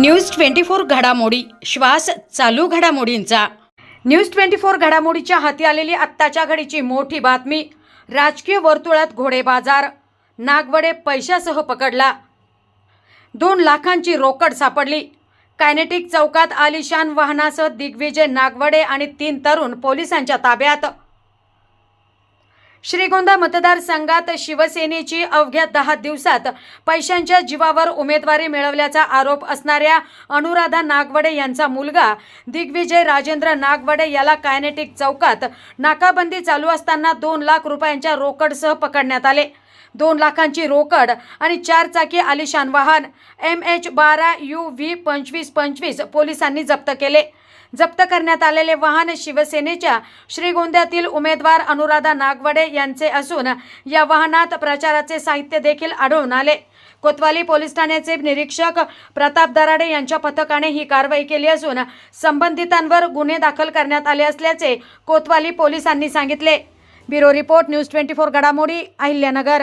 News twenty four घडामोडी. श्वास चालू घडामोडींचा. न्यूज ट्वेंटी फोर घडामोडीच्या हाती आलेली आत्ताच्या घडीची मोठी बातमी. राजकीय वर्तुळात घोडेबाजार नागवडे पैशासह पकडला. दोन लाखांची रोकड सापडली. कायनेटिक चौकात आलिशान वाहनासह दिग्विजय नागवडे आणि तीन तरुण पोलिसांच्या ताब्यात. श्रीगोंदा मतदारसंघात शिवसेनेची अवघ्या दहा दिवसात पैशांच्या जीवावर उमेदवारी मिळवल्याचा आरोप असणाऱ्या अनुराधा नागवडे यांचा मुलगा दिग्विजय राजेंद्र नागवडे याला कायनेटिक चौकात नाकाबंदी चालू असताना दोन लाख रुपयांच्या रोकडसह पकडण्यात आले. दोन लाखांची रोकड आणि चार चाकी आलिशान वाहन एम एच बारा यू व्ही पंचवीस पंचवीस पोलिसांनी जप्त केले. जप्त करण्यात आलेले वाहन शिवसेनेच्या श्रीगोंद्यातील उमेदवार अनुराधा नागवडे यांचे असून या वाहनात प्रचाराचे साहित्य देखील आढळून आले. कोतवाली पोलीस ठाण्याचे निरीक्षक प्रताप दराडे यांच्या पथकाने ही कारवाई केली असून संबंधितांवर गुन्हे दाखल करण्यात आले असल्याचे कोतवाली पोलिसांनी सांगितले. Bureau report news twenty four घडामोडी अहिल्यानगर.